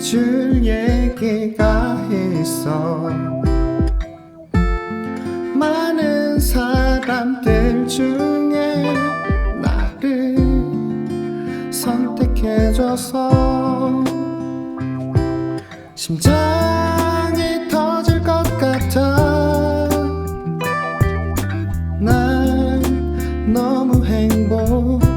해줄 얘기가 있어 많은 사람들 중에 나를 선택해줘서 심장이 터질 것 같아 난 너무 행복